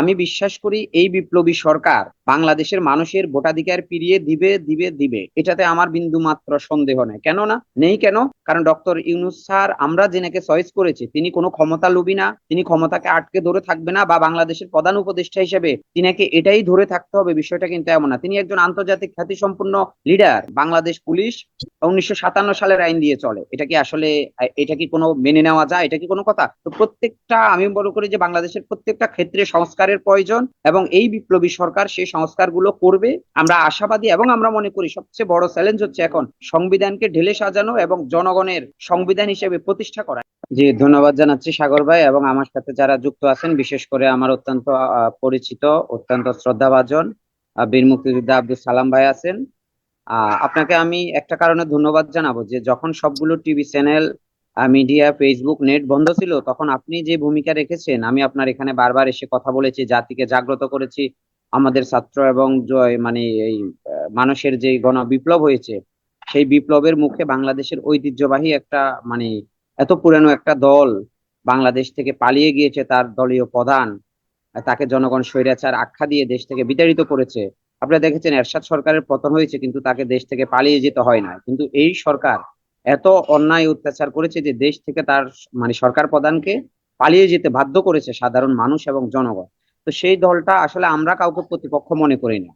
আমি বিশ্বাস করি এই বিপ্লবী সরকার বাংলাদেশের মানুষের ভোটাধিকার ফিরিয়ে দিবে দিবে দিবে। এটাতে আমার বিন্দু মাত্র সন্দেহ নেই। কেন না নেই কেন? কারণ ডক্টর ইউনুস স্যার, আমরা জেনেকে চয়েস করেছি, তিনি কোনো ক্ষমতা লোভী না, তিনি ক্ষমতাকে আটকে ধরে থাকবে না বা বাংলাদেশের প্রধান উপদেষ্টা হিসেবে তিনাকে এটাই ধরে থাকতে হবে, বিষয়টা কিন্তু এমন না। তিনি একজন আন্তর্জাতিক খ্যাতিসম্পন্ন লিডার বাংলাদেশ পুলিশ উনিশশো সাতান্ন সালের আইন দিয়ে চলে। এটা কি আসলে, এটা কি কোনো মেনে নেওয়া যায়? এটা কি কোনো কথা? তো প্রত্যেকটা, আমি বড় করি যে বাংলাদেশের প্রত্যেকটা ক্ষেত্রে সংস্কারের প্রয়োজন এবং এই বিপ্লবী সরকার সেই সংস্কারগুলো করবে। আমরা আশাবাদী এবং আমরা মনে করি সবচেয়ে বড় চ্যালেঞ্জ হচ্ছে এখন সংবিধানকে ঢেলে সাজানো এবং জনগণের সংবিধান হিসেবে প্রতিষ্ঠা করা। জি, ধন্যবাদ জানাচ্ছি সাগর ভাই এবং আমার সাথে যারা যুক্ত আছেন, বিশেষ করে আমার অত্যন্ত পরিচিত, অত্যন্ত শ্রদ্ধাভাজন বীর মুক্তিযোদ্ধা আব্দুল সালাম ভাই আছেন। আপনাকে আমি একটা কারণে ধন্যবাদ জানাব যে যখন সবগুলো TV channel media Facebook net বন্ধ ছিল, তখন আপনি যে ভূমিকা রেখেছেন, আমি আপনার এখানে বারবার এসে কথা বলেছি, জাতিকে জাগ্রত করেছি, আমাদের ছাত্র এবং মানে এই মানুষের যে গণ বিপ্লব হয়েছে, সেই বিপ্লবের মুখে বাংলাদেশের ঐতিহ্যবাহী একটা মানে এত পুরানো একটা দল বাংলাদেশ থেকে পালিয়ে গিয়েছে, তার দলীয় প্রধান তাকে জনগণ স্বৈরাচার আখ্যা দিয়ে দেশ থেকে বিতাড়িত করেছে। আপনারা দেখেছেন এরশাদ সরকারের পতন হয়েছে, কিন্তু তাকে দেশ থেকে পালিয়ে যেতে হয় না। কিন্তু এই সরকার এত অন্যায় অত্যাচার করেছে যে দেশ থেকে তার মানে সরকার প্রধানকে পালিয়ে যেতে বাধ্য করেছে সাধারণ মানুষ এবং জনগণ। তো সেই দলটা আসলে আমরা কাউকে প্রতিপক্ষ মনে করি না।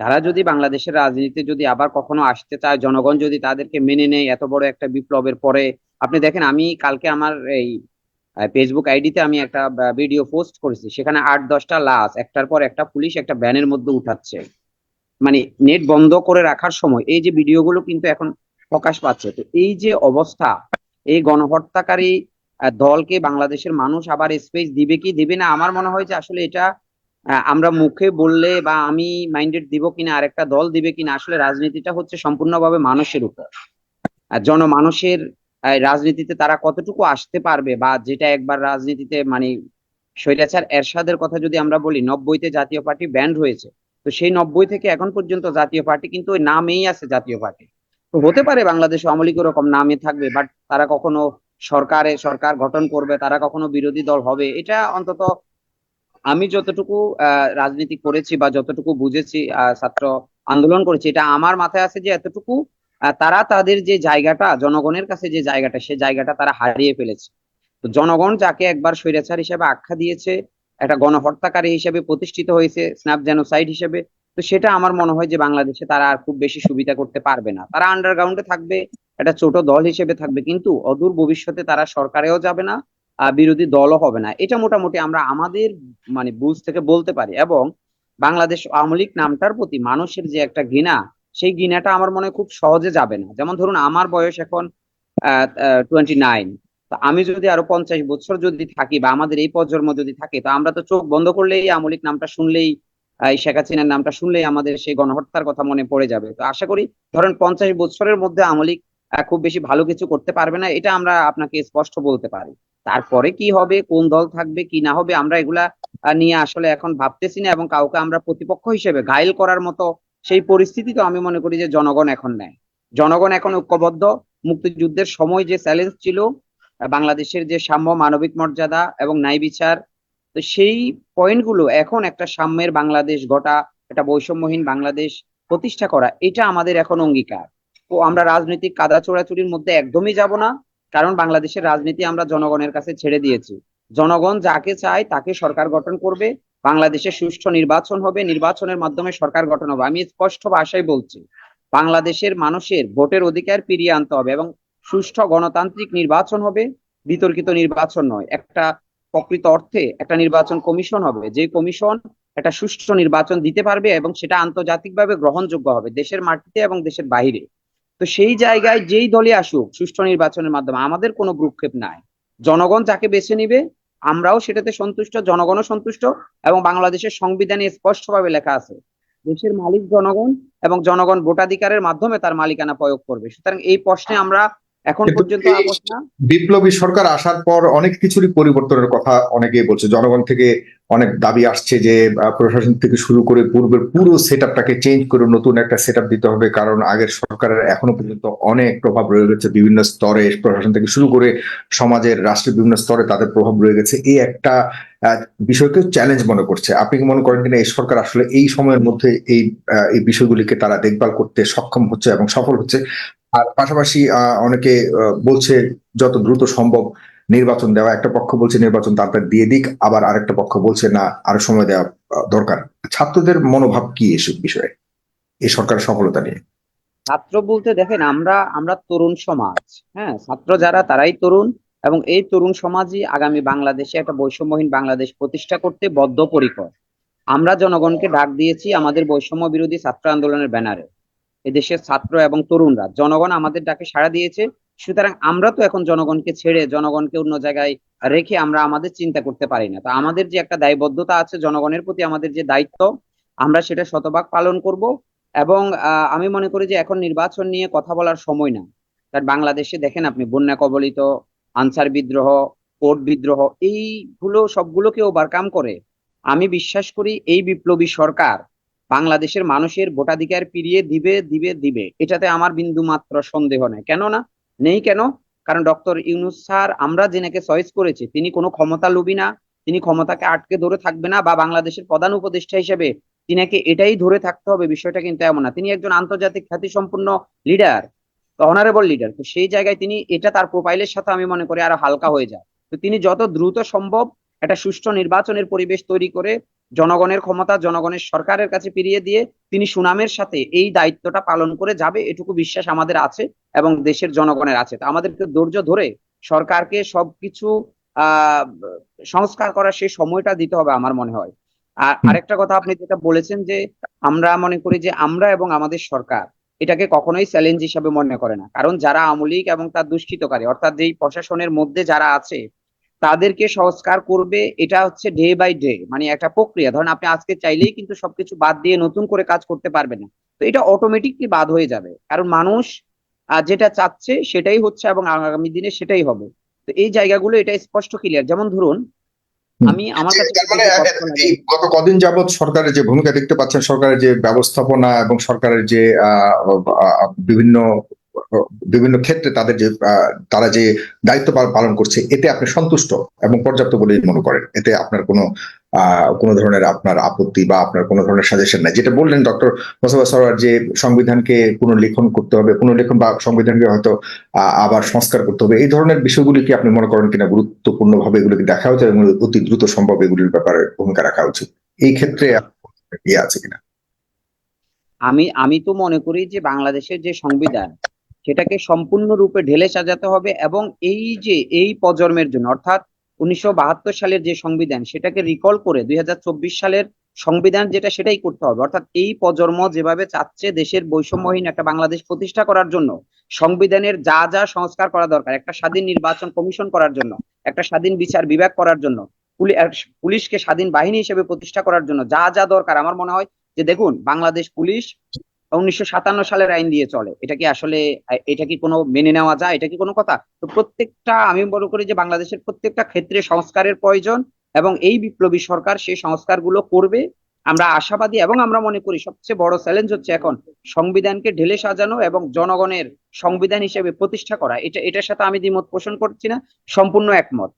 তারা যদি বাংলাদেশের রাজনীতিতে যদি আবার কখনো আসতে চায়, জনগণ যদি তাদেরকে মেনে নেয়, এত বড় একটা বিপ্লবের পরে, আপনি দেখেন আমি কালকে আমার এই ফেসবুক আইডিতে আমি একটা ভিডিও পোস্ট করেছি। সেখানে আট, দশটা লাশ, একটার পর একটা পুলিশ একটা ব্যানের মধ্যে উঠাচ্ছে। মানে নেট বন্ধ করে রাখার সময়, এই যে ভিডিওগুলো কিন্তু এখন প্রকাশ পাচ্ছে। তো এই যে অবস্থা, এই গণহত্যাকারী দলকে বাংলাদেশের মানুষ আবার স্পেস দিবে কি দিবে না, আমার মনে হয় যে আসলে এটা আমরা মুখে বললে বা আমি মাইন্ডেড দিব কিনা, আরেকটা দল দিবে কিনা, আসলে রাজনীতিটা হচ্ছে সম্পূর্ণভাবে মানুষের উপর। জনমানুষের রাজনীতিতে তারা কতটুকু আসতে পারবে বা যেটা একবার রাজনীতিতে মানে স্বৈরাচার এরশাদের কথা যদি আমরা বলি, নব্বইতে জাতীয় পার্টি ব্যান্ড হয়েছে। তো সেই নব্বই থেকে এখন পর্যন্ত জাতীয় পার্টি কিন্তু ওই নামেই আছে জাতীয় পার্টি। হতে পারে বাংলাদেশ আওয়ামী লীগ ওরকম নামে থাকবে বাট তারা কখনো সরকারে, সরকার গঠন করবে, তারা কখনো বিরোধী দল হবে, এটা অন্তত আমি যতটুকু রাজনীতি করেছি বা যতটুকু বুঝেছি ছাত্র আন্দোলন করেছি, এটা আমার মাথায় আছে যে এতটুকু তারা তাদের যে জায়গাটা, জনগণের কাছে যে জায়গাটা, সে জায়গাটা তারা হারিয়ে ফেলেছে। তো জনগণ যাকে একবার স্বৈরাচার হিসেবে আখ্যা দিয়েছে, একটা গণহত্যাকারী হিসেবে প্রতিষ্ঠিত হয়েছে স্ন্যাপ জেনোসাইড হিসেবে তো সেটা আমার মনে হয় যে বাংলাদেশে তারা আর খুব বেশি সুবিধা করতে পারবে না। তারা আন্ডারগ্রাউন্ডে থাকবে, একটা ছোট দল হিসেবে থাকবে, কিন্তু অদূর ভবিষ্যতে তারা সরকারেও যাবে না বিরোধী দলও হবে না। এটা মোটামুটি আমরা আমাদের মানে বুঝ থেকে বলতে পারি এবং বাংলাদেশ আওয়ামী লীগ নামটার প্রতি মানুষের যে একটা ঘৃণা, সেই ঘৃণাটা আমার মনে হয় খুব সহজে যাবে না। যেমন ধরুন আমার বয়স এখন টোয়েন্টি নাইন আমি যদি আরও পঞ্চাশ বছর যদি থাকি বা আমাদের এই প্রজন্ম যদি থাকে, তো আমরা তো চোখ বন্ধ করলেই আওয়ামী লীগ নামটা শুনলেই এই শেখ হাসিনার নামটা শুনলেই আমাদের সেই গণহত্যার কথা মনে পড়ে যাবে। তো আশা করি ধরেন পঞ্চাশ বছরের মধ্যে আওয়ামী লীগ খুব বেশি ভালো কিছু করতে পারবে না, এটা আমরা আপনাকে স্পষ্ট বলতে পারি। তারপরে কি হবে, কোন দল থাকবে, কি না হবে, আমরা এগুলা নিয়ে আসলে এখন ভাবতেছি না এবং কাউকে আমরা প্রতিপক্ষ হিসেবে ঘাইল করার মতো সেই পরিস্থিতি তো আমি মনে করি যে জনগণ এখন নেয়। জনগণ এখন ঐক্যবদ্ধ। মুক্তিযুদ্ধের সময় যে চ্যালেঞ্জ ছিল বাংলাদেশের যে সাম্য মানবিক মর্যাদা এবং ন্যায় বিচার তো সেই পয়েন্টগুলো এখন একটা সাম্যের বাংলাদেশ গটা একটা বৈষম্যহীন বাংলাদেশ প্রতিষ্ঠা করা, এটা আমাদের এখন অঙ্গীকার। তো আমরা রাজনৈতিক কাদা চোরাচুরির মধ্যে একদমই যাব না, কারণ বাংলাদেশের রাজনীতি আমরা জনগণের কাছে ছেড়ে দিয়েছি। জনগণ যাকে চায় তাকে সরকার গঠন করবে, বাংলাদেশে সুষ্ঠু নির্বাচন হবে, নির্বাচনের মাধ্যমে সরকার গঠন হবে। আমি স্পষ্ট ভাষায় বলছি, বাংলাদেশের মানুষের ভোটের অধিকার ফিরিয়ে আনতে হবে এবং সুষ্ঠু গণতান্ত্রিক নির্বাচন হবে, বিতর্কিত নির্বাচন নয়। একটা প্রকৃত অর্থে একটা নির্বাচন কমিশন হবে। যে কমিশন একটা সুষ্ঠু নির্বাচন দিতে পারবে এবং সেটা আন্তর্জাতিকভাবে গ্রহণযোগ্য হবে, দেশের মাটিতে এবং দেশের বাহিরে তো সেই জায়গায় যেই দলে আসুক সুষ্ঠু নির্বাচনের মাধ্যমে, আমাদের কোনো ভ্রুক্ষেপ নাই। জনগণ যাকে বেছে নিবে, আমরাও সেটাতে সন্তুষ্ট, জনগণও সন্তুষ্ট এবং বাংলাদেশের সংবিধানে স্পষ্টভাবে লেখা আছে, দেশের মালিক জনগণ এবং জনগণ ভোটাধিকারের মাধ্যমে তার মালিকানা প্রয়োগ করবে। সুতরাং এই প্রশ্নে আমরা এখন পর্যন্ত বিপ্লবী সরকার আসার পর অনেক কিছুরই পরিবর্তনের কথা অনেকেই বলছে। জনগণ থেকে অনেক দাবি আসছে যে প্রশাসন থেকে শুরু করে পূর্বের পুরো সেট আপটাকে চেঞ্জ করে নতুন একটা সেট দিতে হবে। কারণ আগের সরকারের এখনও পর্যন্ত অনেক প্রভাব রয়ে গেছে বিভিন্ন স্তরে। প্রশাসন থেকে শুরু করে সমাজের রাষ্ট্রের বিভিন্ন স্তরে তাদের প্রভাব রয়ে গেছে। এই একটা বিষয়কে চ্যালেঞ্জ মনে করছে। আপনি কি মনে করেন কিনা এই সরকার আসলে এই সময়ের মধ্যে এই এই বিষয়গুলিকে তারা দেখভাল করতে সক্ষম হচ্ছে এবং সফল হচ্ছে? আর পাশাপাশি অনেকে বলছে যত দ্রুত সম্ভব নির্বাচন দেওয়া, একটা পক্ষ বলছে নির্বাচন তাড়াতাড়ি দিয়ে দিক, আবার আরেকটা পক্ষ বলছে না, আরও সময় দেওয়া দরকার। ছাত্রদের মনোভাব কি এসব বিষয়ে? এই সরকারের সফলতা নিয়ে। ছাত্র বলতে দেখেন, আমরা আমরা তরুণ সমাজ হ্যাঁ? ছাত্র যারা, তারাই তরুণ এবং এই তরুণ সমাজই আগামী বাংলাদেশে একটা বৈষম্যহীন বাংলাদেশ প্রতিষ্ঠা করতে বদ্ধপরিকর। আমরা জনগণকে ডাক দিয়েছি, আমাদের বৈষম্য বিরোধী ছাত্র আন্দোলনের ব্যানারে। এদেশের ছাত্র এবং তরুণরা। জনগণ আমাদের ডাকে সাড়া দিয়েছে। সুতরাং আমরা তো এখন জনগণকে ছেড়ে জনগণকে অন্য জায়গায় রেখে আমরা আমাদের চিন্তা করতে পারি না। তো আমাদের যে একটা দায়বদ্ধতা আছে, জনগণের প্রতি আমাদের যে দায়িত্ব, আমরা সেটা শতভাগ পালন করব এবং আমি মনে করি যে এখন নির্বাচন নিয়ে কথা বলার সময় না। কারণ বাংলাদেশে দেখেন আপনি, বন্যা কবলিত, আনসার বিদ্রোহ, কোর্ট বিদ্রোহ, এইগুলো সবগুলোকে ওভারকাম করে। আমি বিশ্বাস করি এই বিপ্লবী সরকার বাংলাদেশের মানুষের ভোটাধিকার ফিরিয়ে দিবে দিবে দিবে। এটাতে আমার বিন্দু মাত্র সন্দেহ নেই। কেন না? নেই কেন? কারণ ডক্টর ইউনুস স্যার, আমরা জেনাকে চয়েস করেছি, তিনি কোনো ক্ষমতা লোভী না, তিনি ক্ষমতাকে আটকে ধরে থাকবে না বা বাংলাদেশের প্রধান উপদেষ্টা হিসেবে তিনাকে এটাই ধরে থাকতে হবে, বিষয়টা কিন্তু এমন না। তিনি একজন আন্তর্জাতিক খ্যাতিসম্পন্ন লিডার অনারেবল লিডার তো সেই জায়গায় তিনি, এটা তার প্রোফাইলের সাথে আমি মনে করি আরও হালকা হয়ে যায়। তো তিনি যত দ্রুত সম্ভব একটা সুষ্ঠু নির্বাচনের পরিবেশ তৈরি করে জনগণের ক্ষমতা জনগণের সরকারের কাছে ফিরিয়ে দিয়ে তিনি সুনামের সাথে এই দায়িত্বটা পালন করে যাবে এটুকু বিশ্বাস আমাদের আছে এবং দেশের জনগণের আছে। তো আমাদেরকে ধৈর্য ধরে সরকারকে সবকিছু আহ সংস্কার করার সেই সময়টা দিতে হবে আমার মনে হয়। আর আরেকটা কথা আপনি যেটা বলেছেন যে আমরা মনে করি যে আমরা এবং আমাদের সরকার এটাকে কখনোই চ্যালেঞ্জ হিসাবে মনে করে না। কারণ যারা আমলিক এবং তার দুষ্কৃতকারী অর্থাৎ যেই প্রশাসনের মধ্যে যারা আছে তাদেরকে সংস্কার করবে এটা হচ্ছে ডে বাই ডে মানে একটা প্রক্রিয়া। ধরেন আপনি আজকে চাইলেই কিন্তু সবকিছু বাদ দিয়ে নতুন করে কাজ করতে পারবেন না। তো এটা অটোমেটিকলি বাদ হয়ে যাবে। কারণ মানুষ আহ, যেটা চাচ্ছে সেটাই হচ্ছে এবং আগামী দিনে সেটাই হবে। তো এই জায়গাগুলো এটা স্পষ্ট ক্লিয়ার যেমন ধরুন আমি আমার কাছে তার মানে গত কদিন যাবত সরকারের যে ভূমিকা দেখতে পাচ্ছেন সরকারের যে ব্যবস্থাপনা এবং সরকারের যে বিভিন্ন বিভিন্ন ক্ষেত্রে তাদের যে তারা যে দায়িত্ব পালন করছে, এতে আপনি সন্তুষ্ট এবং পর্যাপ্ত বলেই মনে করেন। এতে আপনার কোনো কোনো ধরনের আপনার আপত্তি বা আপনার কোনো ধরনের সাজেশন নাই। যেটা বললেন ডক্টর মোসাফা সরোয়ার যে সংবিধানকে পুনর্লিখন করতে হবে, পুনর্লিখন বা সংবিধানকে হয়তো আবার সংস্কার করতে হবে, এই ধরনের বিষয়গুলি কি আপনি মনে করেন কিনা গুরুত্বপূর্ণ ভাবে এগুলোকে দেখা উচিত এবং অতি দ্রুত সম্ভব এগুলির ব্যাপারে ভূমিকা রাখা উচিত? এই ক্ষেত্রে ইয়ে আছে কিনা? আমি আমি তো মনে করি যে বাংলাদেশের যে সংবিধান সেটাকে সম্পূর্ণরূপে ঢেলে সাজাতে হবে এবং এই যে, এই প্রজন্মের জন্য, অর্থাৎ উনিশশো বাহাত্তর সালের যে সংবিধান, সেটাকে রিকল করে দুই হাজার চব্বিশ সালের সংবিধান যেটা, সেটাই করতে হবে। অর্থাৎ এই প্রজন্ম যেভাবে চাচ্ছে দেশের বৈষম্যহীন একটা বাংলাদেশ প্রতিষ্ঠা করার জন্য, সংবিধানের যা যা সংস্কার করা দরকার, একটা স্বাধীন নির্বাচন কমিশন করার জন্য, একটা স্বাধীন বিচার বিভাগ করার জন্য পুলিশকে স্বাধীন বাহিনী হিসেবে প্রতিষ্ঠা করার জন্য যা যা দরকার। আমার মনে হয় যে দেখুন, বাংলাদেশ পুলিশ উনিশশো সাতান্ন সালের আইন দিয়ে চলে। এটা কি আসলে, এটা কি কোনো মেনে নেওয়া যায়? এটা কি কোনো কথা? তো প্রত্যেকটা, আমি মনে করি যে বাংলাদেশের প্রত্যেকটা ক্ষেত্রে সংস্কারের প্রয়োজন এবং এই বিপ্লবী সরকার সেই সংস্কারগুলো করবে। আমরা আশাবাদী এবং আমরা মনে করি সবচেয়ে বড় চ্যালেঞ্জ হচ্ছে এখন সংবিধানকে ঢেলে সাজানো এবং জনগণের সংবিধান হিসেবে প্রতিষ্ঠা করা। এটা, এটার সাথে আমি দ্বিমত পোষণ করছি না, সম্পূর্ণ একমত।